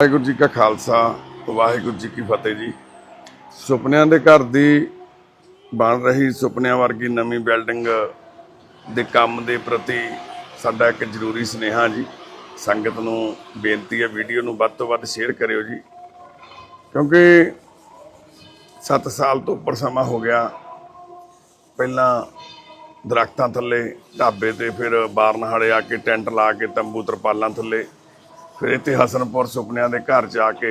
ਵਾਹਿਗੁਰੂ ਜੀ ਕਾ ਖਾਲਸਾ, ਵਾਹਿਗੁਰੂ ਜੀ ਕੀ ਫਤਿਹ ਜੀ। ਸੁਪਨਿਆਂ ਦੇ ਘਰ ਦੀ ਬਣ ਰਹੀ ਸੁਪਨਿਆਂ ਵਰਗੀ ਨਵੀਂ ਬਿਲਡਿੰਗ ਦੇ ਕੰਮ ਦੇ ਪ੍ਰਤੀ ਸਾਡਾ ਇੱਕ ਜ਼ਰੂਰੀ ਸੁਨੇਹਾ ਜੀ। ਸੰਗਤ ਨੂੰ ਬੇਨਤੀ ਹੈ, ਵੀਡੀਓ ਨੂੰ ਵੱਧ ਤੋਂ ਵੱਧ ਸ਼ੇਅਰ ਕਰਿਓ ਜੀ। ਕਿਉਂਕਿ 7 ਸਾਲ ਤੋਂ ਉੱਪਰ ਸਮਾਂ ਹੋ ਗਿਆ। ਪਹਿਲਾਂ ਦਰਖਤਾਂ ਥੱਲੇ, ਢਾਬੇ ਤੇ ਫਿਰ ਬਾਰਨਹਾੜੇ ਆ ਕੇ ਟੈਂਟ ਲਾ ਕੇ ਤੰਬੂ ਤਰਪਾਲਾਂ ਥੱਲੇ। ਫਿਰ ਇੱਥੇ ਹਸਨਪੁਰ ਸੁਪਨਿਆਂ ਦੇ ਘਰ ਚ ਆ ਕੇ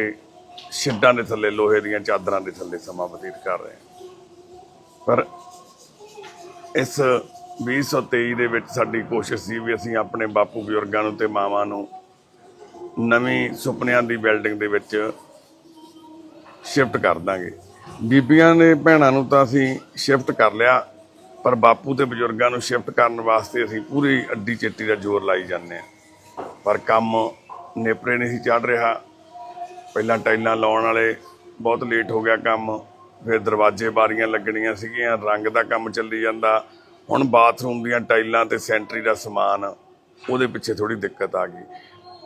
ਛਿੱਡਾਂ ਦੇ ਥੱਲੇ, ਲੋਹੇ ਦੀਆਂ ਚਾਦਰਾਂ ਦੇ ਥੱਲੇ ਸਮਾਂ ਬਤੀਤ ਕਰ ਰਹੇ ਪਰ ਇਸ 2023 ਦੇ ਵਿੱਚ ਸਾਡੀ ਕੋਸ਼ਿਸ਼ ਸੀ ਵੀ ਅਸੀਂ ਆਪਣੇ ਬਾਪੂ ਬਜ਼ੁਰਗਾਂ ਨੂੰ ਤੇ ਮਾਵਾਂ ਨੂੰ ਨਵੀਂ ਸੁਪਨਿਆਂ ਦੀ ਬਿਲਡਿੰਗ ਦੇ ਵਿੱਚ ਸ਼ਿਫਟ ਕਰ ਦਾਂਗੇ। ਬੀਬੀਆਂ ਨੇ ਭੈਣਾਂ ਨੂੰ ਤਾਂ ਅਸੀਂ ਸ਼ਿਫਟ ਕਰ ਲਿਆ, ਪਰ ਬਾਪੂ ਤੇ ਬਜ਼ੁਰਗਾਂ ਨੂੰ ਸ਼ਿਫਟ ਕਰਨ ਵਾਸਤੇ ਅਸੀਂ ਪੂਰੀ ਅੱਡੀ ਚੇਟੀ ਦਾ ਜ਼ੋਰ ਲਾਈ ਜਾਂਦੇ ਹਾਂ। ਪਰ ਕੰਮ ਨੇਪਰੇ ਨਹੀਂ ਸੀ ਚੜ ਰਿਹਾ। ਪਹਿਲਾਂ ਟਾਈਲਾਂ ਲਾਉਣ ਵਾਲੇ ਬਹੁਤ ਲੇਟ ਹੋ ਗਿਆ ਕੰਮ। ਫਿਰ ਦਰਵਾਜ਼ੇ ਬਾਰੀਆਂ ਲੱਗਣੀਆਂ ਸੀਗੀਆਂ, ਰੰਗ ਦਾ ਕੰਮ ਚੱਲੀ ਜਾਂਦਾ। ਹੁਣ ਬਾਥਰੂਮ ਦੀਆਂ ਟਾਈਲਾਂ ਤੇ ਸੈਂਟਰੀ ਦਾ ਸਮਾਨ, ਉਹਦੇ ਪਿੱਛੇ ਥੋੜੀ ਦਿੱਕਤ ਆ ਗਈ।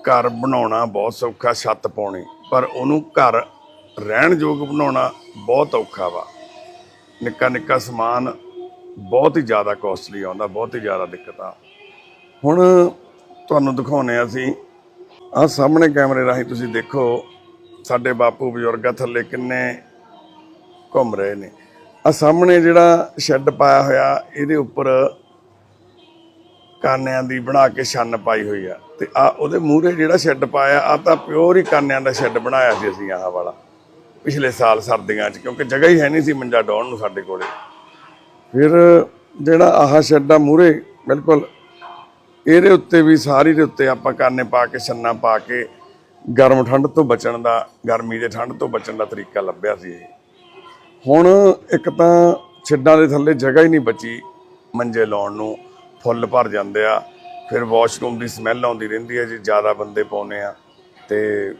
ਘਰ ਬਣਾਉਣਾ ਬਹੁਤ ਸੌਖਾ, ਛੱਤ ਪਾਉਣੀ। ਪਰ ਉਹਨੂੰ ਘਰ ਰਹਿਣ ਯੋਗ ਬਣਾਉਣਾ ਬਹੁਤ ਔਖਾ ਵਾ। ਨਿੱਕਾ ਨਿੱਕਾ ਸਮਾਨ ਬਹੁਤ ਹੀ ਜ਼ਿਆਦਾ ਕੋਸਟਲੀ ਆਉਂਦਾ ਬਹੁਤ ਹੀ ਜ਼ਿਆਦਾ ਦਿੱਕਤ ਆ। ਹੁਣ ਤੁਹਾਨੂੰ ਦਿਖਾਉਨੇ ਆ ਅਸੀਂ ਆਹ ਸਾਹਮਣੇ ਕੈਮਰੇ ਰਾਹੀਂ ਤੁਸੀਂ ਦੇਖੋ, ਸਾਡੇ ਬਾਪੂ ਬਜ਼ੁਰਗਾਂ ਥੱਲੇ ਕਿੰਨੇ ਘੁੰਮ ਰਹੇ ਨੇ। ਆ ਸਾਹਮਣੇ ਜਿਹੜਾ ਸ਼ੈੱਡ ਪਾਇਆ ਹੋਇਆ, ਇਹਦੇ ਉੱਪਰ ਕਾਨਿਆਂ ਦੀ ਬਣਾ ਕੇ ਛੰਨ ਪਾਈ ਹੋਈ ਆ। ਤੇ ਆ ਉਹਦੇ ਮੂਹਰੇ ਜਿਹੜਾ ਸ਼ੈੱਡ ਪਾਇਆ, ਆ ਤਾਂ ਪਿਓਰ ਹੀ ਕਾਨਿਆਂ ਦਾ ਸ਼ੈੱਡ ਬਣਾਇਆ ਸੀ ਅਸੀਂ ਆਹ ਵਾਲਾ, ਪਿਛਲੇ ਸਾਲ ਸਰਦੀਆਂ 'ਚ, ਕਿਉਂਕਿ ਜਗ੍ਹਾ ਹੀ ਹੈ ਨਹੀਂ ਸੀ ਮੰਜਾ ਡਾਉਣ ਨੂੰ ਸਾਡੇ ਕੋਲੇ। ਫਿਰ ਜਿਹੜਾ ਆਹ ਸ਼ੈੱਡ ਆ ਮੂਹਰੇ, ਬਿਲਕੁਲ ਇਹਦੇ ਉੱਤੇ ਵੀ ਸਾਰੀ ਦੇ ਉੱਤੇ ਆਪਾਂ ਕਾਨੇ ਪਾ ਕੇ, ਛੰਨਾ ਪਾ ਕੇ, ਗਰਮ ਠੰਡ ਤੋਂ ਬਚਣ ਦਾ, ਗਰਮੀ ਦੇ ਠੰਡ ਤੋਂ ਬਚਣ ਦਾ ਤਰੀਕਾ ਲੱਭਿਆ ਸੀ ਹੁਣ ਇੱਕ ਤਾਂ ਛਿੱਡਾਂ ਦੇ ਥੱਲੇ ਜਗ੍ਹਾ ਹੀ ਨਹੀਂ ਬਚੀ। ਮੰਜੇ ਲਾਉਣ ਨੂੰ ਫੁੱਲ ਭਰ ਜਾਂਦੇ ਆ। ਫਿਰ ਵਾਸ਼ਰੂਮ ਦੀ ਸਮੈਲ ਆਉਂਦੀ ਰਹਿੰਦੀ ਹੈ ਜੀ, ਜ਼ਿਆਦਾ ਬੰਦੇ ਪਾਉਨੇ ਆ ਤੇ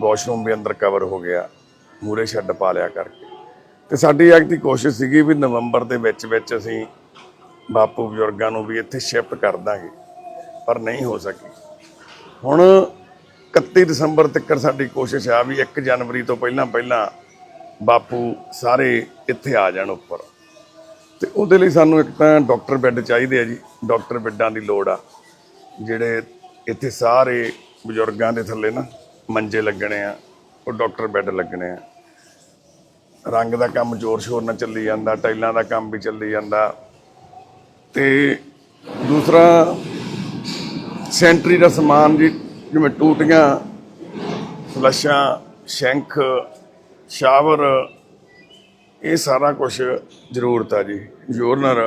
ਵਾਸ਼ਰੂਮ ਵੀ ਅੰਦਰ ਕਵਰ ਹੋ ਗਿਆ ਮੂਰੇ ਛੱਡ ਪਾ ਲਿਆ ਕਰਕੇ। ਤੇ ਸਾਡੀ ਇੱਕ ਦੀ ਕੋਸ਼ਿਸ਼ ਸੀਗੀ ਵੀ ਨਵੰਬਰ ਦੇ ਵਿੱਚ ਵਿੱਚ ਅਸੀਂ ਬਾਪੂ ਬਜ਼ੁਰਗਾਂ ਨੂੰ ਵੀ ਇੱਥੇ ਸ਼ਿਫਟ ਕਰ ਦਾਂਗੇ। ਪਰ ਨਹੀਂ ਹੋ ਸਕੀ। ਹੁਣ 31 ਦਸੰਬਰ ਤੱਕ ਸਾਡੀ ਕੋਸ਼ਿਸ਼ ਆ ਵੀ 1 ਜਨਵਰੀ ਤੋਂ ਪਹਿਲਾਂ ਪਹਿਲਾਂ ਬਾਪੂ ਸਾਰੇ ਇੱਥੇ ਆ ਜਾਣ ਉੱਪਰ। ਤੇ ਉਹਦੇ ਲਈ ਸਾਨੂੰ ਇੱਕ ਤਾਂ ਡਾਕਟਰ ਬੈੱਡ ਚਾਹੀਦੇ ਆ ਜੀ, ਡਾਕਟਰ ਬੈੱਡਾਂ ਦੀ ਲੋੜ ਆ। ਜਿਹੜੇ ਇੱਥੇ ਸਾਰੇ ਬਜ਼ੁਰਗਾਂ ਦੇ ਥੱਲੇ ਨਾ ਮੰਜੇ ਲੱਗਣੇ ਆ, ਉਹ ਡਾਕਟਰ ਬੈੱਡ ਲੱਗਣੇ ਆ। ਰੰਗ ਦਾ ਕੰਮ ਜ਼ੋਰ ਸ਼ੋਰ ਨਾਲ ਚੱਲੀ ਜਾਂਦਾ, ਟਾਈਲਾਂ ਦਾ ਕੰਮ ਵੀ ਚੱਲੀ ਜਾਂਦਾ। ਤੇ ਦੂਸਰਾ ਸੈਂਟਰੀ ਦਾ ਸਮਾਨ ਜੀ, ਜਿਵੇਂ ਟੂਟੀਆਂ, ਫਲਸ਼ਾਂ, ਸ਼ੈਂਖ, ਸ਼ਾਵਰ, ਇਹ ਸਾਰਾ ਕੁਝ ਜ਼ਰੂਰਤ ਆ ਜੀ, ਯੋਰਨਰ,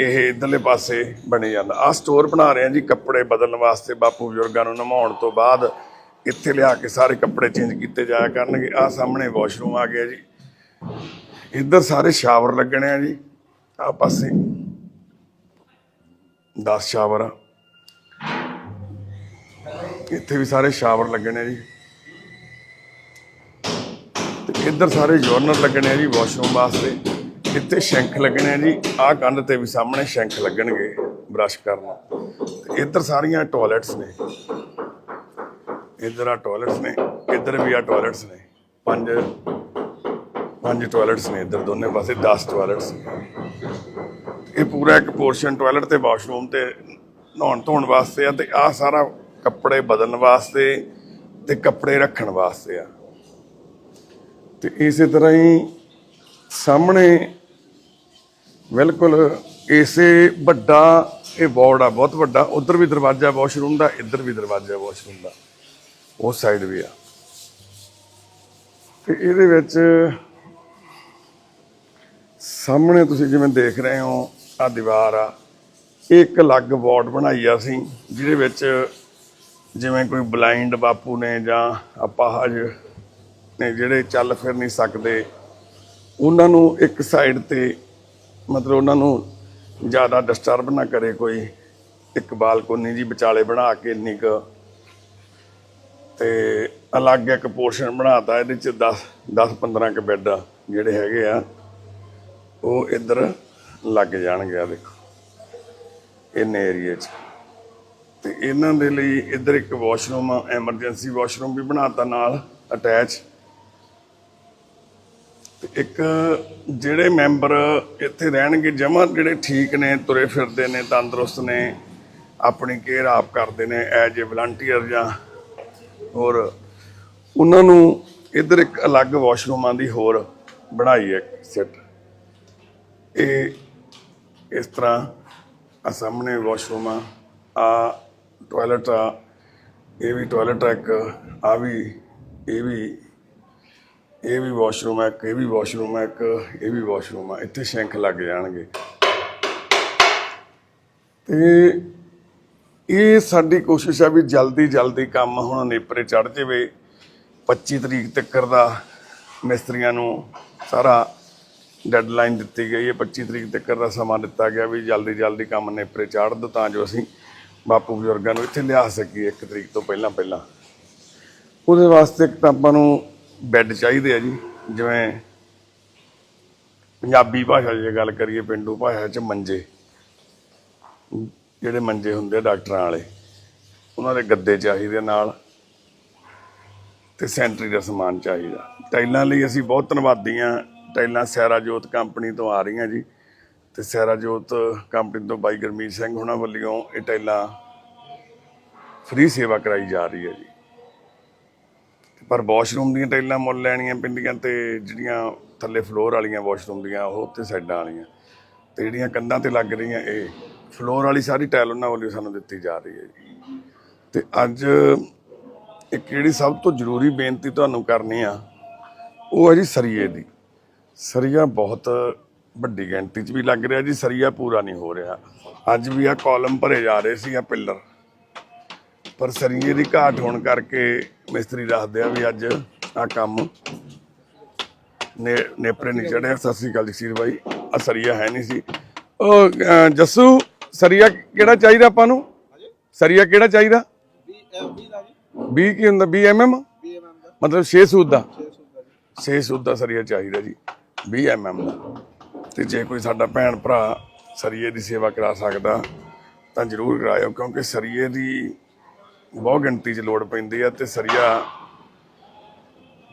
ਇਹ ਇਧਰਲੇ ਪਾਸੇ ਬਣੇ ਜਾਂਦਾ। ਆ ਸਟੋਰ ਬਣਾ ਰਹੇ ਆ ਜੀ ਕੱਪੜੇ ਬਦਲਣ ਵਾਸਤੇ, ਬਾਪੂ ਬਜ਼ੁਰਗਾਂ ਨੂੰ ਨਮਾਉਣ ਤੋਂ ਬਾਅਦ ਇੱਥੇ ਲਿਆ ਕੇ ਸਾਰੇ ਕੱਪੜੇ ਚੇਂਜ ਕੀਤੇ ਜਾਇਆ ਕਰਨਗੇ। ਆ ਸਾਹਮਣੇ ਵਾਸ਼ਰੂਮ ਆ ਗਿਆ ਜੀ। ਇੱਧਰ ਸਾਰੇ ਸ਼ਾਵਰ ਲੱਗਣੇ ਆ ਜੀ। ਆ ਪਾਸੇ 10 ਸ਼ਾਵਰ ਆ। ਇੱਥੇ ਵੀ ਸਾਰੇ ਸ਼ਾਵਰ ਲੱਗਣੇ ਜੀ। ਤੇ ਇੱਧਰ ਸਾਰੇ ਜੋਰਨਰ ਲੱਗਣੇ ਆ ਜੀ ਵਾਸ਼ਰੂਮ ਵਾਸਤੇ। ਇੱਥੇ ਸ਼ੈਂਖ ਲੱਗਣੇ ਆ ਜੀ। ਆਹ ਕੰਧ ਤੇ ਵੀ ਸਾਹਮਣੇ ਸ਼ੈਂਖ ਲੱਗਣਗੇ ਬ੍ਰਸ਼ ਕਰਨ। ਇੱਧਰ ਸਾਰੀਆਂ ਟਾਇਲਟਸ ਨੇ। ਇੱਧਰ ਆ ਟਾਇਲਟਸ ਨੇ, ਇੱਧਰ ਵੀ ਆ ਟਾਇਲਟਸ ਨੇ। ਪੰਜ ਪੰਜ ਟਾਇਲਟਸ ਨੇ ਇੱਧਰ ਦੋਨੇ ਪਾਸੇ 10 ਟਾਇਲਟਸ ਇਹ ਪੂਰਾ ਇੱਕ ਪੋਰਸ਼ਨ ਟਾਇਲਟ ਤੇ ਵਾਸ਼ਰੂਮ ਤੇ ਨਹਾਉਣ ਧੋਣ ਵਾਸਤੇ ਆ ਤੇ ਆ ਸਾਰਾ ਕੱਪੜੇ ਬਦਲਣ ਵਾਸਤੇ ਤੇ ਕੱਪੜੇ ਰੱਖਣ ਵਾਸਤੇ ਆ। ਤੇ ਇਸੇ ਤਰ੍ਹਾਂ ਹੀ ਸਾਹਮਣੇ ਬਿਲਕੁਲ ਇਸੇ ਵੱਡਾ ਇਹ ਵਾਰਡ ਆ, ਬਹੁਤ ਵੱਡਾ। ਉਧਰ ਵੀ ਦਰਵਾਜ਼ਾ ਵਾਸ਼ਰੂਮ ਦਾ ਇੱਧਰ ਵੀ ਦਰਵਾਜ਼ਾ ਵਾਸ਼ਰੂਮ ਦਾ ਉਸ ਸਾਈਡ ਵੀ ਆ। ਤੇ ਇਹਦੇ ਵਿੱਚ ਸਾਹਮਣੇ ਤੁਸੀਂ ਜਿਵੇਂ ਦੇਖ ਰਹੇ ਹੋ ਆ ਦੀਵਾਰ ਆ। ਇਹ ਇੱਕ ਅਲੱਗ ਵਾਰਡ ਬਣਾਈ ਆ ਅਸੀਂ, ਜਿਹਦੇ ਵਿੱਚ ਜਿਵੇਂ ਕੋਈ ਬਲਾਈਂਡ ਬਾਪੂ ਨੇ ਜਾਂ ਅਪਾਹਜ ਨੇ ਜਿਹੜੇ ਚੱਲ ਫਿਰ ਨਹੀਂ ਸਕਦੇ, ਉਹਨਾਂ ਨੂੰ ਇੱਕ ਸਾਈਡ ਤੇ ਮਤਲਬ ਉਹਨਾਂ ਨੂੰ ਜ਼ਿਆਦਾ ਡਿਸਟਰਬ ਨਾ ਕਰੇ ਕੋਈ, ਇੱਕ ਬਾਲਕੋਨੀ ਜੀ ਵਿਚਾਲੇ ਬਣਾ ਕੇ ਇੰਨੀ ਕੁ ਤੇ ਅਲੱਗ ਇੱਕ ਪੋਰਸ਼ਨ ਬਣਾਤਾ, ਇਹਦੇ ਚ 10 10 15 ਕ ਬੈੱਡ ਜਿਹੜੇ ਹੈਗੇ ਆ, ਉਹ ਇੱਧਰ ਲੱਗ ਜਾਣਗੇ ਆ ਦੇਖੋ, ਇੰਨੇ ਏਰੀਏ 'ਚ। ਤੇ ਇਹਨਾਂ ਦੇ ਲਈ ਇੱਧਰ ਇੱਕ ਵਾਸ਼ਰੂਮ, ਐਮਰਜੈਂਸੀ ਵਾਸ਼ਰੂਮ ਵੀ ਬਣਾਤਾ ਨਾਲ, ਅਟੈਚ। ਤੇ ਇੱਕ ਜਿਹੜੇ ਮੈਂਬਰ ਇੱਥੇ ਰਹਿਣਗੇ, ਜਮਾਂ ਜਿਹੜੇ ਠੀਕ ਨੇ, ਤੁਰੇ ਫਿਰਦੇ ਨੇ, ਤੰਦਰੁਸਤ ਨੇ, ਆਪਣੀ ਕੇਅਰ ਆਪ ਕਰਦੇ ਨੇ, ਐਜ ਏ ਵਲੰਟੀਅਰ ਜਾਂ ਹੋਰ, ਉਹਨਾਂ ਨੂੰ ਇੱਧਰ ਇੱਕ ਅਲੱਗ ਵਾਸ਼ਰੂਮਾਂ ਦੀ ਹੋਰ ਬਣਾਈ ਹੈ ਸੈੱਟ। ਇਹ ਇਸ ਤਰ੍ਹਾਂ ਆ ਸਾਹਮਣੇ ਵਾਸ਼ਰੂਮਾਂ ਆ ਟਾਇਲਟ ਆ, ਇਹ ਵੀ ਟਾਇਲਟ ਆ ਇੱਕ ਆ ਵੀ, ਇਹ ਵੀ ਇਹ ਵੀ ਵਾਸ਼ਰੂਮ ਹੈ ਇੱਕ, ਇਹ ਵੀ ਵਾਸ਼ਰੂਮ ਹੈ ਇੱਕ, ਇਹ ਵੀ ਵਾਸ਼ਰੂਮ ਹੈ ਇੱਥੇ ਸ਼ੈਂਕ ਲੱਗ ਜਾਣਗੇ। ਤੇ ਇਹ ਸਾਡੀ ਕੋਸ਼ਿਸ਼ ਹੈ ਵੀ ਜਲਦੀ ਜਲਦੀ ਕੰਮ ਹੁਣ ਨੇਪਰੇ ਚੜ ਜਾਵੇ। 25 ਤਰੀਕ ਤੱਕਰ ਦਾ ਮਿਸਤਰੀਆਂ ਨੂੰ ਸਾਰਾ ਡੈਡਲਾਈਨ ਦਿੱਤੀ ਗਈ ਹੈ। 25 ਤਰੀਕ ਤੱਕਰ ਦਾ ਸਮਾਂ ਦਿੱਤਾ ਗਿਆ ਵੀ ਜਲਦੀ ਜਲਦੀ ਕੰਮ ਨੇਪਰੇ ਚਾੜ ਦੋ ਤਾਂ ਜੋ ਅਸੀਂ ਬਾਪੂ ਬਜ਼ੁਰਗਾਂ ਨੂੰ ਇੱਥੇ ਲਿਆ ਸਕੀਏ ਇੱਕ ਤਰੀਕ ਤੋਂ ਪਹਿਲਾਂ ਪਹਿਲਾਂ। ਉਹਦੇ ਵਾਸਤੇ ਇੱਕ ਤਾਂ ਆਪਾਂ ਨੂੰ ਬੈੱਡ ਚਾਹੀਦੇ ਆ ਜੀ, ਜਿਵੇਂ ਪੰਜਾਬੀ ਭਾਸ਼ਾ 'ਚ ਜੇ ਗੱਲ ਕਰੀਏ, ਪਿੰਡੂ ਭਾਸ਼ਾ 'ਚ ਮੰਜੇ। ਜਿਹੜੇ ਮੰਜੇ ਹੁੰਦੇ ਆ ਡਾਕਟਰਾਂ ਵਾਲੇ, ਉਹਨਾਂ ਦੇ ਗੱਦੇ ਚਾਹੀਦੇ ਆ ਨਾਲ ਤੇ ਸੈਂਟਰੀ ਦਾ ਸਮਾਨ ਚਾਹੀਦਾ। ਟਾਈਲਾਂ ਲਈ ਅਸੀਂ ਬਹੁਤ ਧੰਨਵਾਦੀ ਹਾਂ। ਟਾਈਲਾਂ ਸੈਰਾਜੋਤ ਕੰਪਨੀ ਤੋਂ ਆ ਰਹੀਆਂ ਜੀ। ਤੇ ਸੈਰਾ ਜੋਤ ਕੰਪਨੀ ਤੋਂ ਬਾਈ ਗੁਰਮੀਤ ਸਿੰਘ ਹੁਣਾਂ ਵੱਲੋਂ ਇਹ ਟਾਈਲਾਂ ਫ੍ਰੀ ਸੇਵਾ ਕਰਾਈ ਜਾ ਰਹੀ ਹੈ ਜੀ। ਪਰ ਵਾਸ਼ਰੂਮ ਦੀਆਂ ਟਾਈਲਾਂ ਮੁੱਲ ਲੈਣੀਆਂ ਪੈਂਦੀਆਂ ਤੇ ਜਿਹੜੀਆਂ ਥੱਲੇ ਫਲੋਰ ਵਾਲੀਆਂ ਵਾਸ਼ਰੂਮ ਦੀਆਂ, ਉਹ ਉੱਤੇ ਸਾਈਡਾਂ ਵਾਲੀਆਂ। ਤੇ ਜਿਹੜੀਆਂ ਕੰਧਾਂ ਤੇ ਲੱਗ ਰਹੀਆਂ ਇਹ, ਫਲੋਰ ਵਾਲੀ ਸਾਰੀ ਟਾਇਲ ਉਹਨਾਂ ਵੱਲੋਂ ਸਾਨੂੰ ਦਿੱਤੀ ਜਾ ਰਹੀ ਹੈ ਜੀ। ਤੇ ਅੱਜ ਇੱਕ ਜਿਹੜੀ ਸਭ ਤੋਂ ਜ਼ਰੂਰੀ ਬੇਨਤੀ ਤੁਹਾਨੂੰ ਕਰਨੀ ਆ, ਉਹ ਹੈ ਜੀ ਸਰੀਏ ਦੀ। ਸਰੀਆ ਬਹੁਤ ਵੱਡੀ ਗਿਣਤੀ 'ਚ ਵੀ ਲੱਗ ਰਿਹਾ ਜੀ, ਸਰੀਆ ਪੂਰਾ ਨਹੀਂ ਹੋ ਰਿਹਾ। ਅੱਜ ਵੀ ਆ ਕਾਲਮ ਭਰੇ ਜਾ ਰਹੇ ਸੀ ਆ ਪਿੱਲਰ ਪਰ ਸਰੀਏ ਦੀ ਘਾਟ ਹੋਣ ਕਰਕੇ ਮਿਸਤਰੀ ਦੱਸਦੇ ਆ ਵੀ ਅੱਜ ਆ ਕੰਮ ਨੇ ਨੇਪਰੇ ਨਹੀਂ ਚੜਿਆ। ਸਤਿ ਸ੍ਰੀ ਅਕਾਲ ਜਗਸੀਰ ਬਾਈ ਆ ਸਰੀਆ ਹੈ ਨਹੀਂ ਸੀ। ਉਹ ਜੱਸੂ, ਸਰੀਆ ਕਿਹੜਾ ਚਾਹੀਦਾ ਆਪਾਂ ਨੂੰ? ਸਰੀਆ ਕਿਹੜਾ ਚਾਹੀਦਾ? ਬੀ 20 ਕੀ ਹੁੰਦਾ? 20 ਐਮਐਮ ਐਮ ਐਮ? ਮਤਲਬ 6 ਸੂਤ ਦਾ। 600 ਦਾ 6 ਸੂਤ ਦਾ ਸਰੀਆ ਚਾਹੀਦਾ ਜੀ 20 ਐਮਐਮ ਦਾ। ਤੇ ਜੇ ਕੋਈ ਸਾਡਾ ਭੈਣ ਭਰਾ ਸਰੀਏ ਦੀ ਸੇਵਾ ਕਰਾ ਸਕਦਾ, ਤਾਂ ਜਰੂਰ ਕਰਾਇਓ, ਕਿਉਂਕਿ ਸਰੀਏ ਦੀ ਬਹੁਤ ਗਿਣਤੀ 'ਚ ਲੋੜ ਪੈਂਦੀ ਆ ਤੇ ਸਰੀਆ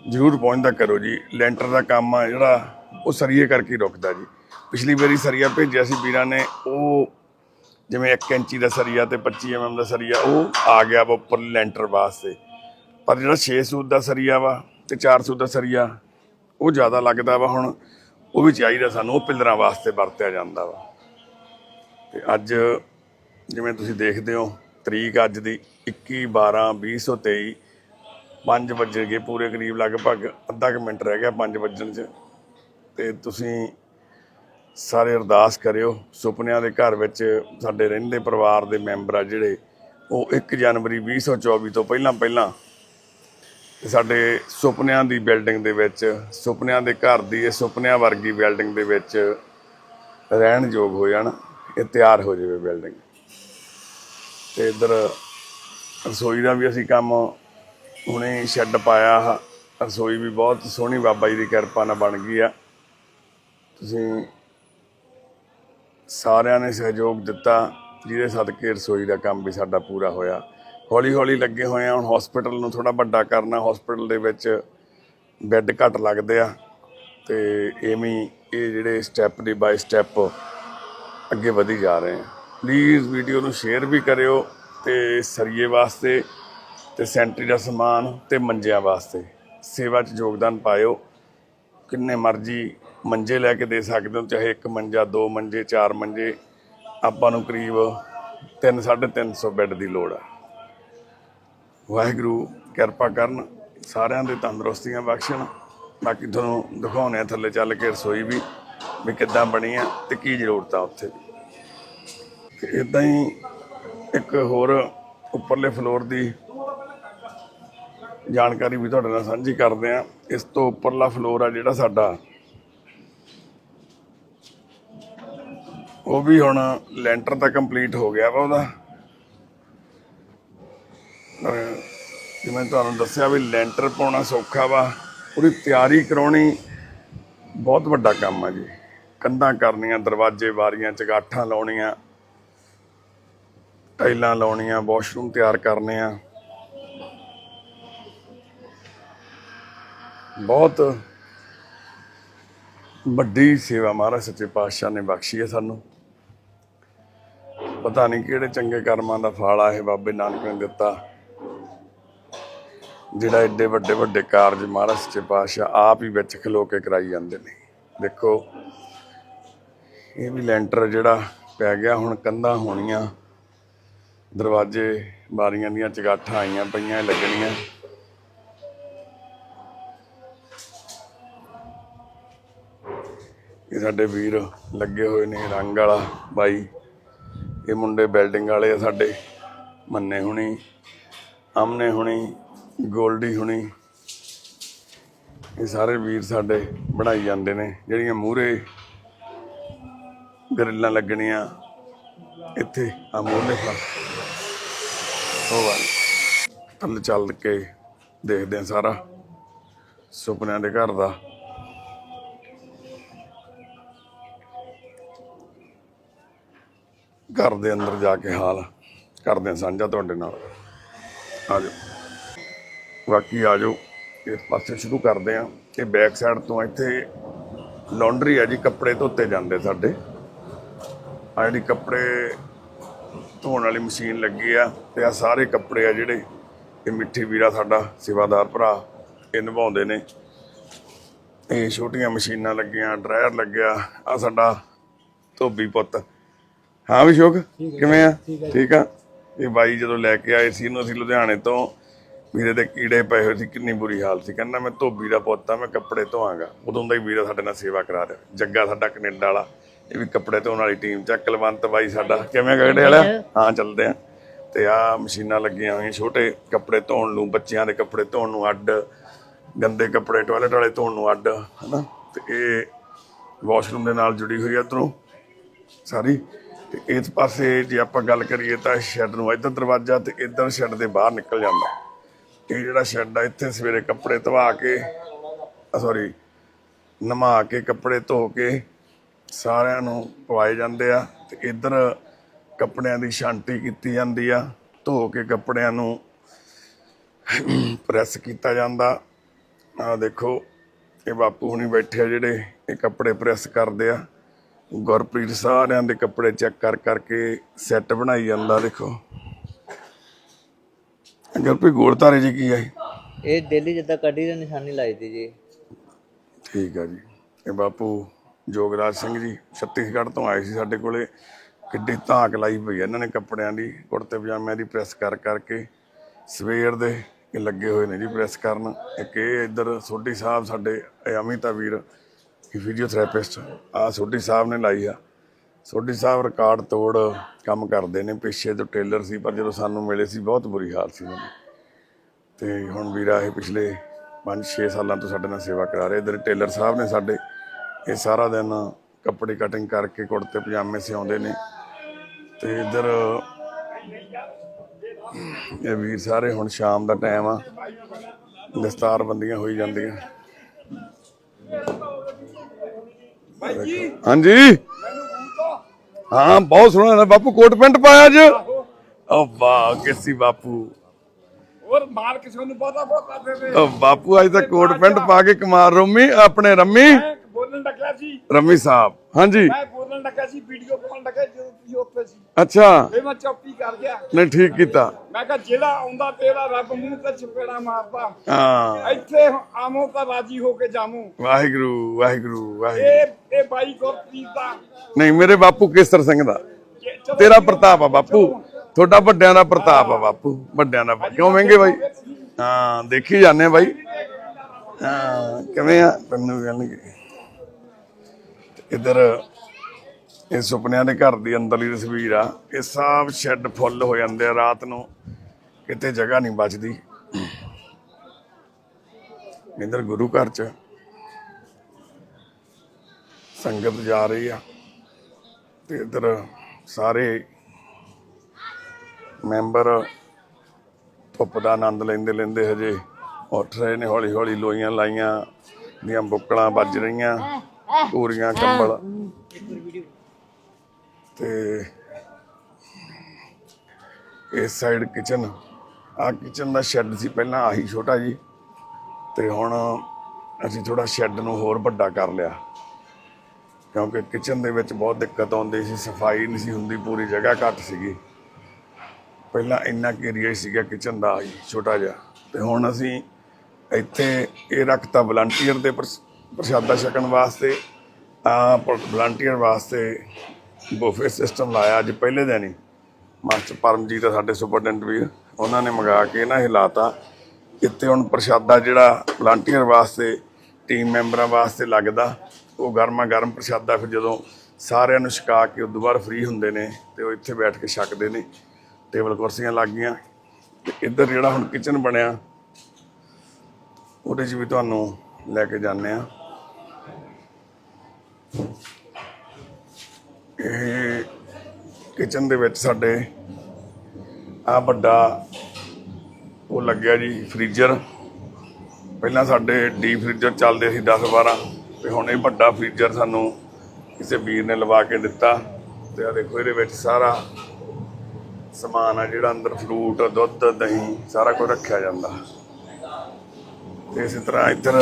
ਜਰੂਰ ਪਹੁੰਚਦਾ ਕਰੋ ਜੀ। ਲੈਂਟਰ ਦਾ ਕੰਮ ਆ ਜਿਹੜਾ, ਉਹ ਸਰੀਏ ਕਰਕੇ ਰੁਕਦਾ ਜੀ। ਪਿਛਲੀ ਵਾਰੀ ਸਰੀਆ ਭੇਜਿਆ ਸੀ ਵੀਰਾਂ ਨੇ, ਉਹ ਜਿਵੇਂ 1 ਇੰਚੀ ਦਾ ਸਰੀਆ ਤੇ 25 ਐਮਐਮ ਦਾ ਸਰੀਆ, ਉਹ ਆ ਗਿਆ ਵਾ ਉੱਪਰ ਲੈਂਟਰ ਵਾਸਤੇ। ਪਰ ਜਿਹੜਾ 6 ਸੂਤ ਦਾ ਸਰੀਆ ਵਾ ਤੇ 4 ਸੂਤ ਦਾ ਸਰੀਆ, ਉਹ ਜ਼ਿਆਦਾ ਲੱਗਦਾ ਵਾ ਹੁਣ। ਉਹ ਵੀ ਚਾਹੀਦਾ ਸਾਨੂੰ, ਉਹ ਪਿੱਲਰਾਂ ਵਾਸਤੇ ਵਰਤਿਆ ਜਾਂਦਾ ਵਾ। ਤੇ ਅੱਜ ਜਿਵੇਂ ਤੁਸੀਂ ਦੇਖਦੇ ਹੋ, ਤਰੀਕ ਅੱਜ ਦੀ 21 12 2023 5 ਵਜੇ ਗਏ ਪੂਰੇ ਕਰੀਬ, ਲਗਭਗ ਅੱਧਾ ਕੁ ਮਿੰਟ ਰਹਿ ਗਿਆ 5 ਵਜਣ 'ਚ। ਤੇ ਤੁਸੀਂ ਸਾਰੇ ਅਰਦਾਸ ਕਰਿਓ, ਸੁਪਨਿਆਂ ਦੇ ਘਰ ਵਿੱਚ ਸਾਡੇ ਰਹਿੰਦੇ ਪਰਿਵਾਰ ਦੇ ਮੈਂਬਰ ਆ ਜਿਹੜੇ, ਉਹ 1 ਜਨਵਰੀ 2024 ਤੋਂ ਪਹਿਲਾਂ ਪਹਿਲਾਂ ਸਾਡੇ ਸੁਪਨਿਆਂ ਦੀ ਬਿਲਡਿੰਗ ਦੇ ਵਿੱਚ, ਸੁਪਨਿਆਂ ਦੇ ਘਰ ਦੀ, ਇਹ ਸੁਪਨਿਆਂ ਵਰਗੀ ਬਿਲਡਿੰਗ ਦੇ ਵਿੱਚ ਰਹਿਣ ਯੋਗ ਹੋ ਜਾਣ, ਇਹ ਤਿਆਰ ਹੋ ਜਾਵੇ ਬਿਲਡਿੰਗ ਤੇ ਇੱਧਰ ਰਸੋਈ ਦਾ ਵੀ ਅਸੀਂ ਕੰਮ ਹੁਣੇ ਸ਼ੈੱਡ ਪਾਇਆ ਆਹ ਰਸੋਈ ਵੀ ਬਹੁਤ ਸੋਹਣੀ ਬਾਬਾ ਜੀ ਦੀ ਕਿਰਪਾ ਨਾਲ ਬਣ ਗਈ ਆ। ਤੁਸੀਂ ਸਾਰਿਆਂ ਨੇ ਸਹਿਯੋਗ ਦਿੱਤਾ, ਜਿਹਦੇ ਸਦਕੇ ਰਸੋਈ ਦਾ ਕੰਮ ਵੀ ਸਾਡਾ ਪੂਰਾ ਹੋਇਆ। ਹੌਲੀ ਹੌਲੀ ਲੱਗੇ ਹੋਏ ਆ। ਹੁਣ ਹਸਪੀਟਲ ਨੂੰ ਥੋੜਾ ਵੱਡਾ ਕਰਨਾ। ਹਸਪੀਟਲ ਦੇ ਵਿੱਚ ਬੈੱਡ ਘੱਟ ਲੱਗਦੇ ਆ ਤੇ ਐਵੇਂ ਇਹ ਜਿਹੜੇ ਸਟੈਪ ਦੇ ਬਾਈ ਸਟੈਪ ਅੱਗੇ ਵਧੀ ਜਾ ਰਹੇ ਆ। ਪਲੀਜ਼ ਵੀਡੀਓ ਨੂੰ ਸ਼ੇਅਰ ਵੀ ਕਰਿਓ ਤੇ ਸਰੀਏ ਵਾਸਤੇ ਤੇ ਸੈਂਟਰੀ ਦਾ ਸਮਾਨ ਤੇ ਮੰਜਿਆਂ ਵਾਸਤੇ। ਸੇਵਾ 'ਚ ਯੋਗਦਾਨ ਪਾਇਓ। ਕਿੰਨੇ ਮਰਜ਼ੀ ਮੰਜੇ ਲੈ ਕੇ ਦੇ ਸਕਦੇ ਹੋ, ਚਾਹੇ ਇੱਕ ਮੰਜਾ, ਦੋ ਮੰਜੇ, ਚਾਰ ਮੰਜੇ। ਆਪਾਂ ਨੂੰ ਕਰੀਬ 3 350 ਬੈੱਡ ਦੀ ਲੋੜ ਆ। ਵਾਹਿਗੁਰੂ, ਕਿਰਪਾ ਕਰਨ, ਸਾਰਿਆਂ ਦੇ ਤੰਦਰੁਸਤੀਆਂ ਬਖਸ਼ਣ। ਬਾਕੀ ਤੁਹਾਨੂੰ ਦਿਖਾਉਣੇ ਆ ਥੱਲੇ ਚੱਲ ਕੇ ਰਸੋਈ ਵੀ ਵੀ ਕਿੱਦਾਂ ਬਣੀ ਆ ਤੇ ਕੀ ਜ਼ਰੂਰਤ ਆ ਉੱਥੇ ਵੀ ਇਦਾਂ ਹੀ ਇੱਕ ਹੋਰ ਉੱਪਰਲੇ ਫਲੋਰ ਦੀ ਜਾਣਕਾਰੀ ਵੀ ਤੁਹਾਡੇ ਨਾਲ ਸਾਂਝੀ ਕਰਦੇ ਆ ਇਸ ਤੋਂ ਉੱਪਰਲਾ ਫਲੋਰ ਆ ਜਿਹੜਾ ਸਾਡਾ। ਉਹ ਵੀ ਹੁਣ ਲੈਂਟਰ ਤਾਂ ਕੰਪਲੀਟ ਹੋ ਗਿਆ ਵਾ ਉਹਦਾ। ਜਿਵੇਂ ਤੁਹਾਨੂੰ ਦੱਸਿਆ ਵੀ ਲੈਂਟਰ ਪਾਉਣਾ ਸੌਖਾ ਵਾ, ਉਹਦੀ ਤਿਆਰੀ ਕਰਾਉਣੀ ਬਹੁਤ ਵੱਡਾ ਕੰਮ ਆ ਜੀ। ਕੰਧਾਂ ਕਰਨੀਆਂ, ਦਰਵਾਜ਼ੇ ਵਾਰੀਆਂ ਚਗਾਠਾਂ ਲਾਉਣੀਆਂ, ਟਾਈਲਾਂ ਲਾਉਣੀਆਂ, ਵਾਸ਼ਰੂਮ ਤਿਆਰ ਕਰਨੇ ਆ। ਬਹੁਤ ਵੱਡੀ ਸੇਵਾ ਮਹਾਰਾਜ ਸੱਚੇ ਪਾਤਸ਼ਾਹ ਨੇ ਬਖਸ਼ੀ ਹੈ ਸਾਨੂੰ। ਪਤਾ ਨਹੀਂ ਕਿਹੜੇ ਚੰਗੇ ਕਰਮਾਂ ਦਾ ਫਲ ਆ ਇਹ ਬਾਬੇ ਨਾਨਕ ਨੇ ਦਿੱਤਾ। ਜਿਹੜਾ ਏਡੇ ਵੱਡੇ ਵੱਡੇ ਕਾਰਜ ਮਹਾਰਾਜ ਸੱਚੇ ਪਾਤਸ਼ਾਹ ਆਪ ਹੀ ਵਿੱਚ ਖਲੋ ਕੇ ਕਰਾਈ ਜਾਂਦੇ ਨੇ। ਦੇਖੋ, ਇਹ ਵੀ ਲੈਂਟਰ ਜਿਹੜਾ ਪੈ ਗਿਆ, ਹੁਣ ਕੰਧਾਂ ਹੋਣੀਆਂ, ਦਰਵਾਜ਼ੇ ਬਾਰੀਆਂ ਦੀਆਂ ਚਗਾਠਾਂ ਆਈਆਂ ਪਈਆਂ ਲੱਗਣੀਆਂ। ਇਹ ਸਾਡੇ ਵੀਰ ਲੱਗੇ ਹੋਏ ਨੇ, ਰੰਗ ਵਾਲਾ ਬਾਈ। ਇਹ ਮੁੰਡੇ ਬਿਲਡਿੰਗ ਵਾਲੇ ਆ ਸਾਡੇ, ਮੰਨੇ ਹੁਣੀ, ਆਮਨੇ ਹੁਣੀ। ਗੋਲਡੀ ਹੁਣੀ। ਇਹ ਸਾਰੇ ਵੀਰ ਸਾਡੇ ਬਣਾਈ ਜਾਂਦੇ ਨੇ, ਜਿਹੜੀਆਂ ਮੂਰੇ ਗਰਿੱਲਾਂ ਲੱਗਣੀਆਂ ਇੱਥੇ ਆ ਮੂਹਰੇ। ਪਾਸ ਉਹ ਵਾਲੀ। ਥੱਲੇ ਚੱਲ ਕੇ ਦੇਖਦੇ ਆ ਸਾਰਾ ਸੁਪਨਿਆਂ ਦੇ ਘਰ ਦਾ। ਘਰ ਦੇ ਅੰਦਰ ਜਾ ਕੇ ਹਾਲ ਕਰਦੇ ਹਾਂ ਸਾਂਝਾ ਤੁਹਾਡੇ ਨਾਲ। ਆ ਜਾਓ। ਬਾਕੀ ਆ ਜਾਓ ਇਸ ਪਾਸੇ ਸ਼ੁਰੂ ਕਰਦੇ ਆ। ਇਹ ਬੈਕ ਸਾਈਡ ਤੋਂ ਇੱਥੇ ਲਾਂਡਰੀ ਹੈ ਜੀ ਕੱਪੜੇ ਧੋਤੇ ਜਾਂਦੇ ਸਾਡੇ। ਆ ਜਿਹੜੀ ਕੱਪੜੇ ਧੋਣ ਵਾਲੀ ਮਸ਼ੀਨ ਲੱਗੀ ਆ ਤੇ ਆ ਸਾਰੇ ਕੱਪੜੇ ਆ ਜਿਹੜੇ ਇਹ ਮਿੱਠੀ ਵੀਰਾ ਸਾਡਾ ਸੇਵਾਦਾਰ ਭਰਾ ਇਹ ਨਿਭਾਉਂਦੇ ਨੇ। ਇਹ ਛੋਟੀਆਂ ਮਸ਼ੀਨਾਂ ਲੱਗੀਆਂ ਡਰਾਇਰ ਲੱਗਿਆ ਆ ਸਾਡਾ ਧੋਬੀ ਪੁੱਤ। ਹਾਂ ਵਿਸ਼ੋਕ ਕਿਵੇਂ ਆ? ਠੀਕ ਆ? ਇਹ ਬਾਈ ਜਦੋਂ ਲੈ ਕੇ ਆਏ ਸੀ ਇਹਨੂੰ ਅਸੀਂ ਲੁਧਿਆਣੇ ਤੋਂ ਵੀਰੇ ਦੇ ਕੀੜੇ ਪਏ ਹੋਏ ਸੀ ਕਿੰਨੀ ਬੁਰੀ ਹਾਲ ਸੀ। ਕਹਿੰਦਾ ਮੈਂ ਧੋਬੀ ਦਾ ਪੁੱਤ ਆ ਮੈਂ ਕੱਪੜੇ ਧੋਵਾਂਗਾ। ਉਦੋਂ ਦਾ ਹੀ ਵੀਰਾ ਸਾਡੇ ਨਾਲ ਸੇਵਾ ਕਰਾ ਰਿਹਾ। ਜੱਗਾ ਸਾਡਾ ਕੈਨੇਡਾ ਵਾਲਾ ਇਹ ਵੀ ਕੱਪੜੇ ਧੋਣ ਵਾਲੀ ਟੀਮ ਚ। ਕੁਲਵੰਤ ਬਾਈ ਸਾਡਾ। ਕਿਵੇਂ ਗੜੇ ਵਾਲਾ ਹਾਂ ਚੱਲਦੇ ਆ। ਤੇ ਆ ਮਸ਼ੀਨਾਂ ਲੱਗੀਆਂ ਹੋਈਆਂ ਛੋਟੇ ਕੱਪੜੇ ਧੋਣ ਨੂੰ ਬੱਚਿਆਂ ਦੇ ਕੱਪੜੇ ਧੋਣ ਨੂੰ ਅੱਡ ਗੰਦੇ ਕੱਪੜੇ ਟਾਇਲਟ ਵਾਲੇ ਧੋਣ ਨੂੰ ਅੱਡ ਹਨਾ? ਤੇ ਇਹ ਵਾਸ਼ਰੂਮ ਦੇ ਨਾਲ ਜੁੜੀ ਹੋਈ ਆ ਇੱਧਰੋਂ ਸਾਰੀ। ਤੇ ਇਸ ਪਾਸੇ ਜੇ ਆਪਾਂ ਗੱਲ ਕਰੀਏ ਤਾਂ ਸ਼ੈੱਡ ਨੂੰ ਇੱਧਰ ਦਰਵਾਜ਼ਾ ਤੇ ਇੱਧਰ ਸ਼ੈੱਡ ਦੇ ਬਾਹਰ ਨਿਕਲ ਜਾਂਦਾ। ਇਹ ਜਿਹੜਾ ਸ਼ੈੱਡ ਆ, ਇੱਥੇ ਸਵੇਰੇ ਕੱਪੜੇ ਧਵਾ ਕੇ ਸੌਰੀ ਨਮਾ ਕੇ, ਕੱਪੜੇ ਧੋ ਕੇ ਸਾਰਿਆਂ ਨੂੰ ਪਵਾਏ ਜਾਂਦੇ ਆ ਤੇ ਇੱਧਰ ਕੱਪੜਿਆਂ ਦੀ ਸ਼ਾਂਤੀ ਕੀਤੀ ਜਾਂਦੀ ਆ, ਧੋ ਕੇ ਕੱਪੜਿਆਂ ਨੂੰ ਪ੍ਰੈਸ ਕੀਤਾ ਜਾਂਦਾ। ਆ ਦੇਖੋ, ਇਹ ਬਾਪੂ ਹੁਣੀ ਬੈਠੇ ਆ ਜਿਹੜੇ ਇਹ ਕੱਪੜੇ ਪ੍ਰੈਸ ਕਰਦੇ ਆ। ਗੁਰਪ੍ਰੀਤ ਸਾਰਿਆਂ ਦੇ ਕੱਪੜੇ ਚੈੱਕ ਕਰ ਕਰਕੇ ਸੈੱਟ ਬਣਾਈ ਜਾਂਦਾ, ਦੇਖੋ। ਗੁਰਪ੍ਰੀਤ ਗੋਲ ਤਾਰੇ ਜੀ ਕੀ ਆ ਇਹ? ਡੇਲੀ ਜਿੱਦਾਂ ਕੱਢੀ ਦੀ ਨਿਸ਼ਾਨੀ ਲਾਈ ਦੀ ਜੀ। ਠੀਕ ਆ ਜੀ। ਇਹ ਬਾਪੂ ਜੋਗਰਾਜ ਸਿੰਘ ਜੀ ਛੱਤੀਸਗੜ੍ਹ ਤੋਂ ਆਏ ਸੀ ਸਾਡੇ ਕੋਲੇ। ਕਿੱਡੀ ਧਾਕ ਲਾਈ ਪਈ ਇਹਨਾਂ ਨੇ ਕੱਪੜਿਆਂ ਦੀ ਕੁੜਤੇ ਪਜਾਮਿਆਂ ਦੀ ਪ੍ਰੈਸ ਕਰ ਕਰਕੇ। ਸਵੇਰ ਦੇ ਇਹ ਲੱਗੇ ਹੋਏ ਨੇ ਜੀ ਪ੍ਰੈਸ ਕਰਨ। ਇੱਕ ਇਹ ਇੱਧਰ ਸੋਢੀ ਸਾਹਿਬ ਸਾਡੇ ਅਮਿਤਾ ਵੀਰ ਫਿਜ਼ੀਓਥੈਰੇਪਿਸਟ ਆ ਸੋਢੀ ਸਾਹਿਬ ਨੇ ਲਾਈ ਆ। ਸੋਢੀ ਸਾਹਿਬ ਰਿਕਾਰਡ ਤੋੜ ਕੰਮ ਕਰਦੇ ਨੇ ਪਿੱਛੇ ਤੋਂ ਟੇਲਰ ਸੀ ਪਰ ਜਦੋਂ ਸਾਨੂੰ ਮਿਲੇ ਸੀ ਬਹੁਤ ਬੁਰੀ ਹਾਲ ਸੀ ਉਹਨਾਂ ਦੀ। ਤੇ ਹੁਣ ਵੀਰਾ ਇਹ ਪਿਛਲੇ 5-6 ਸਾਲਾਂ ਤੋਂ ਸਾਡੇ ਨਾਲ ਸੇਵਾ ਕਰਾ ਰਹੇ। ਇਧਰ ਟੇਲਰ ਸਾਹਿਬ ਨੇ ਸਾਡੇ ਇਹ ਸਾਰਾ ਦਿਨ ਕੱਪੜੇ ਕਟਿੰਗ ਕਰਕੇ ਕੁੜਤੇ ਪਜਾਮੇ ਸਿਉਂਦੇ ਨੇ। ਤੇ ਇਧਰ ਇਹ ਵੀਰ ਸਾਰੇ ਹੁਣ ਸ਼ਾਮ ਦਾ ਟਾਈਮ ਆ ਦਸਤਾਰ ਬੰਦੀਆਂ ਹੋਈ ਜਾਂਦੀਆਂ। ਹਾਂਜੀ? ਹਾਂ ਬਹੁਤ ਸੋਹਣਾ ਬਾਪੂ ਕੋਟ ਪੈਂਟ ਪਾਇਆ ਅੱਜ। ਓ ਵਾਹ ਕਿਸੀ ਬਾਪੂ। ਹੋਰ ਮਾਲ ਕਿਸੇ ਨੂੰ ਬਹੁਤਾ ਬਹੁਤਾ ਦੇ ਦੇ। ਓ ਬਾਪੂ ਅੱਜ ਤਾਂ ਕੋਟ ਪੈਂਟ ਪਾ ਕੇ ਕਮਾਲ ਰੋਮੀ ਆਪਣੇ ਰੰਮੀ। ਬੋਲਣ ਲੱਗਿਆ ਸੀ? ਰੰਮੀ ਸਾਹਿਬ ਹਾਂਜੀ। ਮੈਂ ਬੋਲਣ ਲੱਗਾ ਸੀ ਵੀਡੀਓ ਪਾਉਣ ਲੱਗਾ ਜਦੋਂ ਤੁਸੀਂ ਉੱਥੇ ਸੀ। ਅੱਛਾ। ਫੇ ਮੈਂ ਚੌਪੀ ਕਰ ਗਿਆ। ਨਹੀਂ ਠੀਕ ਕੀਤਾ। ਮੈਂ ਕਿਹਾ ਜਿਹੜਾ ਆਉਂਦਾ ਤੇਰਾ ਰੱਬ ਮੂੰਹ ਤੇ ਚਪੇੜਾ ਮਾਰਦਾ। ਹਾਂ। ਇੱਥੇ ਆਮੋ ਤਾਂ ਰਾਜੀ ਹੋ ਕੇ ਜਾਮੂ ਵਾਹਿਗੁਰੂ ਵਾਹਿਗੁਰੂ ਵਾਹਿਗੁਰੂ। ਇਹ ਇਹ ਬਾਈ ਗੁਰਪ੍ਰੀਤ ਦਾ ਨਹੀਂ ਮੇਰੇ ਬਾਪੂ ਕੇਸਰ ਸਿੰਘ ਦਾ। ਤੇਰਾ ਪ੍ਰਤਾਪ ਆ ਬਾਪੂ। ਤੁਹਾਡਾ ਵੱਡਿਆਂ ਦਾ ਪ੍ਰਤਾਪ ਆ ਬਾਪੂ ਵੱਡਿਆਂ ਦਾ। ਕਿਉਂ ਮਹਿੰਗੇ ਬਾਈ? ਹਾਂ ਦੇਖੀ ਜਾਂਦੇ ਆ ਬਾਈ। ਹਾਂ ਕਿਵੇਂ ਆ? ਤੈਨੂੰ ਕਹਿਣਗੇ। ਇਧਰ ਇਹ ਸੁਪਨਿਆਂ ਦੇ ਘਰ ਦੀ ਅੰਦਰਲੀ ਤਸਵੀਰ ਆ। ਇਹ ਸਭ ਸ਼ੈੱਡ ਫੁੱਲ ਹੋ ਜਾਂਦੇ ਆ ਰਾਤ ਨੂੰ। ਕਿਤੇ ਜਗ੍ਹਾ ਨਹੀਂ ਬਚਦੀ। ਇਧਰ ਗੁਰੂ ਘਰ ਚ ਸੰਗਤ ਜਾ ਰਹੀ ਆ। ਤੇ ਇਧਰ ਸਾਰੇ ਮੈਂਬਰ ਧੁੱਪ ਦਾ ਆਨੰਦ ਲੈਂਦੇ ਲੈਂਦੇ ਹਜੇ ਉੱਠ ਰਹੇ ਨੇ ਹੌਲੀ ਹੌਲੀ ਲੋਈਆਂ ਲਾਈਆਂ ਦੀਆਂ ਬੁੱਕਲਾਂ ਵੱਜ ਰਹੀਆਂ। ਪੂਰੀਆਂ ਕੰਬਲ। ਤੇ ਇਸ ਸਾਈਡ ਕਿਚਨ ਆ ਕਿਚਨ ਦਾ ਸ਼ੈੱਡ ਸੀ ਪਹਿਲਾਂ ਆਹੀ ਛੋਟਾ ਜੀ। ਤੇ ਹੁਣ ਅਸੀਂ ਥੋੜਾ ਸ਼ੈੱਡ ਨੂੰ ਹੋਰ ਵੱਡਾ ਕਰ ਲਿਆ। ਕਿਉਂਕਿ ਕਿਚਨ ਦੇ ਵਿੱਚ ਬਹੁਤ ਦਿੱਕਤ ਆਉਂਦੀ ਸੀ ਸਫ਼ਾਈ ਨਹੀਂ ਸੀ ਹੁੰਦੀ ਪੂਰੀ ਜਗ੍ਹਾ ਘੱਟ ਸੀਗੀ। ਪਹਿਲਾਂ ਇੰਨਾ ਕੁ ਏਰੀਆ ਹੀ ਸੀਗਾ ਕਿਚਨ ਦਾ ਛੋਟਾ ਜਿਹਾ। ਤੇ ਹੁਣ ਅਸੀਂ ਇੱਥੇ ਇਹ ਰੱਖਤਾ ਵਲੰਟੀਅਰ ਦੇ ਪ੍ਰਸ- ਪ੍ਰਸ਼ਾਦਾ ਛਕਣ ਵਾਸਤੇ ਆ ਵਲੰਟੀਅਰ ਵਾਸਤੇ ਬੁਫੇ ਸਿਸਟਮ ਲਾਇਆ ਅੱਜ ਪਹਿਲੇ ਦਿਨ ਹੀ। ਮਾਸਟਰ ਪਰਮਜੀਤ ਆ ਸਾਡੇ ਸੁਪਰਡੈਂਟ ਵੀ, ਉਹਨਾਂ ਨੇ ਮੰਗਾ ਕੇ ਨਾ ਇਹ ਲਾਤਾ। ਇੱਥੇ ਹੁਣ ਪ੍ਰਸ਼ਾਦਾ ਜਿਹੜਾ ਵਲੰਟੀਅਰ ਵਾਸਤੇ ਟੀਮ ਮੈਂਬਰਾਂ ਵਾਸਤੇ ਲੱਗਦਾ, ਉਹ ਗਰਮਾ ਗਰਮ ਪ੍ਰਸ਼ਾਦਾ ਫਿਰ ਜਦੋਂ ਸਾਰਿਆਂ ਨੂੰ ਛਕਾ ਕੇ ਉਹ ਦੁਬਾਰਾ ਫ੍ਰੀ ਹੁੰਦੇ ਨੇ, ਤੇ ਉਹ ਇੱਥੇ ਬੈਠ ਕੇ ਛਕਦੇ ਨੇ। ਟੇਬਲ ਕੁਰਸੀਆਂ ਲੱਗ ਗਈਆਂ। ਤੇ ਇੱਧਰ ਜਿਹੜਾ ਹੁਣ ਕਿਚਨ ਬਣਿਆ, ਉਹਦੇ 'ਚ ਵੀ ਤੁਹਾਨੂੰ ਲੈ ਕੇ ਜਾਂਦੇ ਆ ਇਹ ਕਿਚਨ ਦੇ ਵਿੱਚ ਸਾਡੇ ਆ ਵੱਡਾ ਉਹ ਲੱਗਿਆ ਜੀ ਫ੍ਰੀਜ਼ਰ ਪਹਿਲਾਂ ਸਾਡੇ ਡੀਪ ਫ੍ਰੀਜ਼ਰ ਚੱਲਦੇ ਸੀ 10 12 ਤੇ ਹੁਣ ਇਹ ਵੱਡਾ ਫ੍ਰੀਜ਼ਰ ਸਾਨੂੰ ਕਿਸੇ ਵੀਰ ਨੇ ਲਵਾ ਕੇ ਦਿੱਤਾ। ਤੇ ਆ ਦੇਖੋ ਇਹਦੇ ਵਿੱਚ ਸਾਰਾ ਸਮਾਨ ਆ ਜਿਹੜਾ ਅੰਦਰ ਫਰੂਟ ਦੁੱਧ, ਦਹੀਂ, ਸਾਰਾ ਕੁਝ ਰੱਖਿਆ ਜਾਂਦਾ। ਤੇ ਇਸੇ ਤਰ੍ਹਾਂ ਇੱਧਰ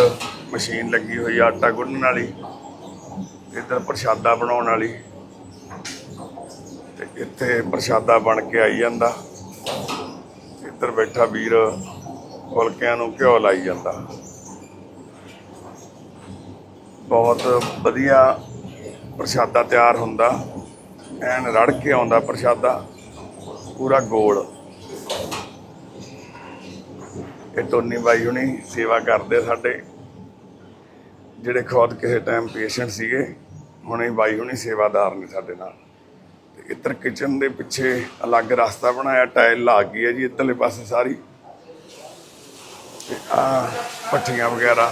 ਮਸ਼ੀਨ ਲੱਗੀ ਹੋਈ ਆ, ਆਟਾ ਗੁੰਨਣ ਵਾਲੀ, ਇੱਧਰ ਪ੍ਰਸ਼ਾਦਾ ਬਣਾਉਣ ਵਾਲੀ। ਤੇ ਇੱਥੇ ਪ੍ਰਸ਼ਾਦਾ ਬਣ ਕੇ ਆਈ ਜਾਂਦਾ। ਇੱਧਰ ਬੈਠਾ ਵੀਰ ਫੁਲਕਿਆਂ ਨੂੰ ਘਿਓ ਲਾਈ ਜਾਂਦਾ। ਬਹੁਤ ਵਧੀਆ ਪ੍ਰਸ਼ਾਦਾ ਤਿਆਰ ਹੁੰਦਾ। ਐਨ ਰੜ ਕੇ ਆਉਂਦਾ ਪ੍ਰਸ਼ਾਦਾ। ਪੂਰਾ ਗੋਲ। ਇਹ ਟੋਨੀ ਬਾਈ ਹੁਣੀ ਸੇਵਾ ਕਰਦੇ ਸਾਡੇ। ਜਿਹੜੇ ਖੁਦ ਕਿਸੇ ਟਾਈਮ ਪੇਸ਼ੈਂਟ ਸੀਗੇ, ਹੁਣ ਬਾਈ ਹੁਣੀ ਸੇਵਾਦਾਰ ਨੇ ਸਾਡੇ ਨਾਲ। ਤੇ ਇੱਧਰ ਕਿਚਨ ਦੇ ਪਿੱਛੇ ਅਲੱਗ ਰਸਤਾ ਬਣਾਇਆ, ਟਾਇਲ ਲਾ ਗਈ ਹੈ ਜੀ ਇੱਧਰਲੇ ਪਾਸੇ ਸਾਰੀ। ਤੇ ਆ ਪੱਠੀਆਂ ਵਗੈਰਾ।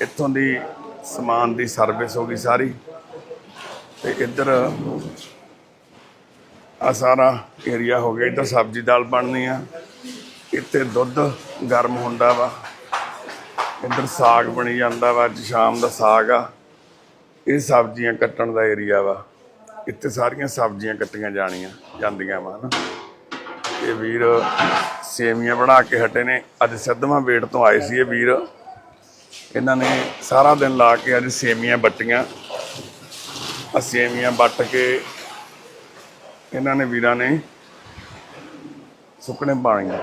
ਇੱਥੋਂ ਦੀ ਸਮਾਨ ਦੀ ਸਰਵਿਸ ਹੋ ਗਈ ਸਾਰੀ। ਤੇ ਇੱਧਰ ਆ ਸਾਰਾ ਏਰੀਆ ਹੋ ਗਿਆ, ਇੱਧਰ ਸਬਜ਼ੀ ਦਾਲ ਬਣਨੀ ਆ। ਇੱਥੇ ਦੁੱਧ ਗਰਮ ਹੁੰਦਾ ਵਾ। ਇੱਧਰ ਸਾਗ ਬਣੀ ਜਾਂਦਾ ਵਾ, ਅੱਜ ਸ਼ਾਮ ਦਾ ਸਾਗ ਆ। ਇਹ ਸਬਜ਼ੀਆਂ ਕੱਟਣ ਦਾ ਏਰੀਆ ਵਾ। ਇੱਥੇ ਸਾਰੀਆਂ ਸਬਜ਼ੀਆਂ ਕੱਟੀਆਂ ਜਾਣੀਆਂ, ਜਾਂਦੀਆਂ ਵਾ ਨਾ ਇਹ ਵੀਰ ਸੇਮੀਆਂ ਬਣਾ ਕੇ ਹਟੇ ਨੇ। ਅੱਜ ਸਿੱਧਵਾਂ ਵੇਟ ਤੋਂ ਆਏ ਸੀ ਇਹ ਵੀਰ। ਇਹਨਾਂ ਨੇ ਸਾਰਾ ਦਿਨ ਲਾ ਕੇ ਅੱਜ ਸੇਮੀਆਂ ਬੱਟੀਆਂ ਆ ਸੇਮੀਆਂ ਵੱਟ ਕੇ ਇਹਨਾਂ ਨੇ ਵੀਰਾਂ ਨੇ ਸੁੱਕਣੇ ਪਾਣੀਆਂ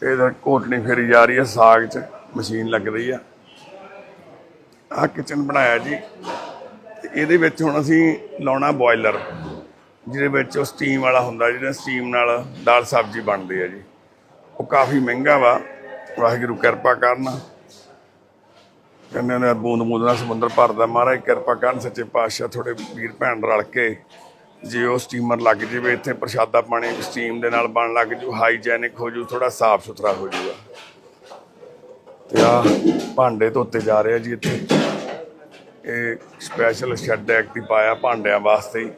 ਤੇ ਇਧਰ ਘੋਟਣੀ ਫੇਰੀ ਜਾ ਰਹੀ ਹੈ, ਸਾਗ 'ਚ ਮਸ਼ੀਨ ਲੱਗ ਰਹੀ ਆ। ਆ ਕਿਚਨ ਬਣਾਇਆ ਜੀ। ਤੇ ਇਹਦੇ ਵਿੱਚ ਹੁਣ ਅਸੀਂ ਲਾਉਣਾ ਬੋਇਲਰ ਜਿਹਦੇ ਵਿੱਚ ਉਹ ਸਟੀਮ ਵਾਲਾ ਹੁੰਦਾ ਜਿਹੜਾ ਸਟੀਮ ਨਾਲ ਦਾਲ ਸਬਜ਼ੀ ਬਣਦੀ ਹੈ ਜੀ। ਉਹ ਕਾਫੀ ਮਹਿੰਗਾ ਵਾ। ਵਾਹਿਗੁਰੂ ਕਿਰਪਾ ਕਰਨ। ਕਹਿੰਦੇ ਨੇ ਬੂੰਦ ਬੂੰਦ ਨਾਲ ਸਮੁੰਦਰ ਭਰਦਾ। ਮਹਾਰਾਜ ਕਿਰਪਾ ਕਰਨ, ਸੱਚੇ ਪਾਤਸ਼ਾਹ ਥੋੜੇ ਵੀਰ ਭੈਣ ਰਲ ਕੇ ਜੇ ਉਹ ਸਟੀਮਰ ਲੱਗ ਜਾਵੇ, ਇੱਥੇ ਪ੍ਰਸ਼ਾਦਾ ਪਾਣੀ ਸਟੀਮ ਦੇ ਨਾਲ ਬਣ ਲੱਗ ਜੂ ਹਾਈਜੈਨਿਕ ਹੋ ਜੂ ਥੋੜਾ ਸਾਫ਼ ਸੁਥਰਾ ਹੋ ਜੂਗਾ। ਤੇ ਆ ਭਾਂਡੇ ਧੋਤੇ ਜਾ ਰਹੇ ਆ ਜੀ ਇੱਥੇ। ਇਹ ਸਪੈਸ਼ਲ ਸ਼ੈੱਡ ਐਕਟ ਹੀ ਪਾਇਆ ਭਾਂਡਿਆਂ ਵਾਸਤੇ ਹੀ।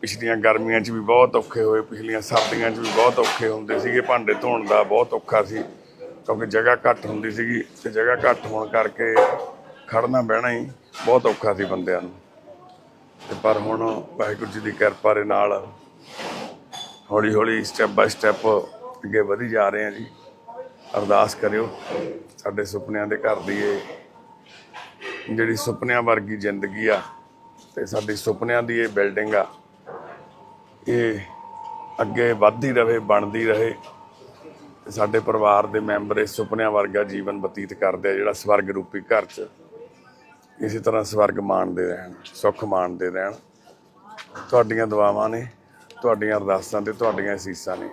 ਪਿਛਲੀਆਂ ਗਰਮੀਆਂ 'ਚ ਵੀ ਬਹੁਤ ਔਖੇ ਹੋਏ, ਪਿਛਲੀਆਂ ਸਰਦੀਆਂ 'ਚ ਵੀ ਬਹੁਤ ਔਖੇ ਹੁੰਦੇ ਸੀਗੇ ਭਾਂਡੇ ਧੋਣ ਦਾ, ਬਹੁਤ ਔਖਾ ਸੀ। ਕਿਉਂਕਿ ਜਗ੍ਹਾ ਘੱਟ ਹੁੰਦੀ ਸੀਗੀ ਤੇ ਜਗ੍ਹਾ ਘੱਟ ਹੋਣ ਕਰਕੇ ਖੜਨਾ ਬਹਿਣਾ ਹੀ ਬਹੁਤ ਔਖਾ ਸੀ ਬੰਦਿਆਂ ਨੂੰ। ਤੇ ਪਰ ਹੁਣ ਵਾਹਿਗੁਰੂ ਜੀ ਦੀ ਕਿਰਪਾ ਦੇ ਨਾਲ ਹੌਲੀ ਹੌਲੀ ਸਟੈਪ ਬਾਈ ਸਟੈਪ ਅੱਗੇ ਵਧੀ ਜਾ ਰਹੇ ਹਾਂ ਜੀ। ਅਰਦਾਸ ਕਰਿਓ, ਸਾਡੇ ਸੁਪਨਿਆਂ ਦੇ ਘਰ ਦੀ ਇਹ ਜਿਹੜੀ ਸੁਪਨਿਆਂ ਵਰਗੀ ਜ਼ਿੰਦਗੀ ਆ ਤੇ ਸਾਡੀ ਸੁਪਨਿਆਂ ਦੀ ਇਹ ਬਿਲਡਿੰਗ ਆ, ਇਹ ਅੱਗੇ ਵੱਧਦੀ ਰਹੇ, ਬਣਦੀ ਰਹੇ ਤੇ ਸਾਡੇ ਪਰਿਵਾਰ ਦੇ ਮੈਂਬਰ ਇਸ ਸੁਪਨਿਆਂ ਵਰਗਾ ਜੀਵਨ ਬਤੀਤ ਕਰਦੇ ਆ ਜਿਹੜਾ ਸਵਰਗ ਰੂਪੀ ਘਰ 'ਚ ਇਸੇ ਤਰ੍ਹਾਂ ਸਵਰਗ ਮਾਣਦੇ ਰਹਿਣ, ਸੁੱਖ ਮਾਣਦੇ ਰਹਿਣ। ਤੁਹਾਡੀਆਂ ਦੁਆਵਾਂ ਨੇ, ਤੁਹਾਡੀਆਂ ਅਰਦਾਸਾਂ ਤੇ ਤੁਹਾਡੀਆਂ ਅਸੀਸਾਂ ਨੇ।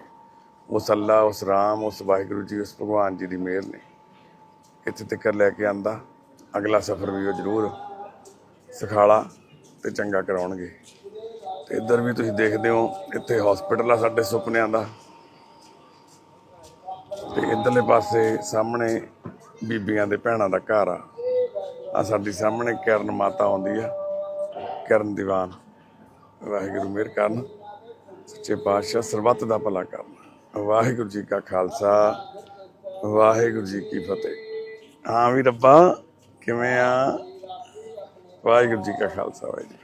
ਉਸ ਅੱਲਾ, ਉਸ ਰਾਮ, ਉਸ ਵਾਹਿਗੁਰੂ ਜੀ, ਉਸ ਭਗਵਾਨ ਜੀ ਦੀ ਮਿਹਰ ਨੇ। ਇੱਥੇ ਤੱਕ ਲੈ ਕੇ ਆਂਦਾ, ਅਗਲਾ ਸਫ਼ਰ ਵੀ ਉਹ ਜ਼ਰੂਰ ਸਖਾਲਾ ਤੇ ਚੰਗਾ ਕਰਾਉਣਗੇ। ਤੇ ਇੱਧਰ ਵੀ ਤੁਸੀਂ ਦੇਖਦੇ ਹੋ, ਇੱਥੇ ਹਸਪੀਟਲ ਆ ਸਾਡੇ ਸੁਪਨਿਆਂ ਦਾ। ਤੇ ਇੱਧਰਲੇ ਪਾਸੇ ਸਾਹਮਣੇ ਬੀਬੀਆਂ ਦੇ ਭੈਣਾਂ ਦਾ ਘਰ ਆ। ਆ ਸਾਡੀ ਸਾਹਮਣੇ ਕਿਰਨ ਮਾਤਾ ਆਉਂਦੀ ਆ। ਕਿਰਨ ਦੀਵਾਨ। ਵਾਹਿਗੁਰੂ ਮਿਹਰ ਕਰਨ। ਸੱਚੇ ਪਾਤਸ਼ਾਹ, ਸਰਬੱਤ ਦਾ ਭਲਾ ਕਰਨ। ਵਾਹਿਗੁਰੂ ਜੀ ਕਾ ਖਾਲਸਾ, ਵਾਹਿਗੁਰੂ ਜੀ ਕੀ ਫਤਿਹ। ਹਾਂ ਵੀ ਰੱਬਾ, ਕਿਵੇਂ ਆ? ਵਾਹਿਗੁਰੂ ਜੀ ਕਾ ਖਾਲਸਾ, ਵਾਹਿਗੁਰੂ